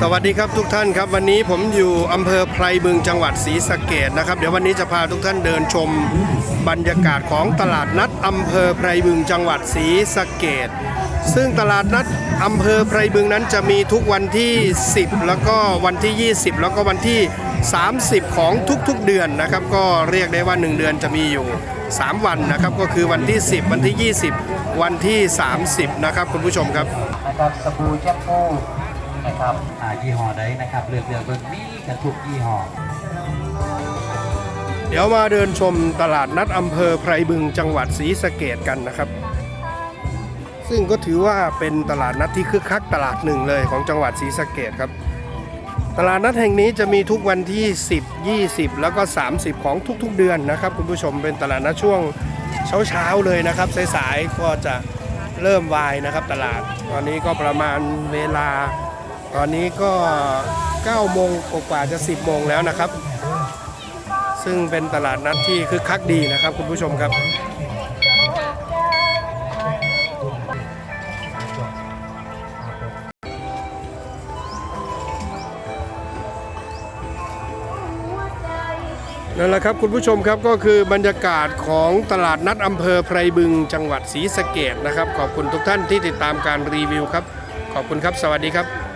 สวัสดีครับทุกท่านครับวันนี้ผมอยู่อำเภอไพรบึงจังหวัดศรีสะเกดนะครับ เดี๋ยววันนี้จะพาทุกท่านเดินชมบรรยากาศของตลาดนัดอำเภอไพรบึงจังหวัดศรีสะเกดซึ่งตลาดนัดอำเภอไพรบึงนั้นจะมีทุกวันที่ 10 แล้วก็วันที่ 20 แล้วก็วันที่ 30 ของทุกๆเดือนนะครับ ก็เรียกได้ว่า 1 เดือนจะมีอยู่ 3 วันนะครับ ก็คือวันที่ 10 วันที่ 20 วันที่ 30 นะครับคุณผู้ชมครับนะครับสบู่แชมพู นะครับอ่ายี่ห้อใดนะครับเลือกเลือกเบิ่งมีกันทุกยี่ห้อเดี๋ยวมาเดินชมตลาดนัดอำเภอไพรบึงจังหวัดศรีสะเกดกันนะครับ ซึ่งก็ถือว่าเป็นตลาดนัดที่คึกคักตลาดหนึ่งเลยของจังหวัดศรีสะเกดครับ ตลาดนัดแห่งนี้จะมีทุกวันที่ 10 20 แล้วก็ 30 ของทุกๆเดือนนะครับ คุณผู้ชมเป็นตลาดนัดช่วงเช้าๆเลยนะครับสายๆก็จะเริ่มวายนะครับตลาด ตอนนี้ก็ประมาณเวลา ตอนนี้ก็9โมงกว่าจะ 10โมงแล้วนะครับ ซึ่งเป็นตลาดนัดที่คึกคักดีนะครับคุณผู้ชมครับนั่นแหละครับคุณผู้ชมครับก็คือบรรยากาศของตลาดนัดอำเภอไพรบึงจังหวัดศรีสะเกดนะครับ ขอบคุณทุกท่านที่ติดตามการรีวิวครับ ขอบคุณครับ สวัสดีครับ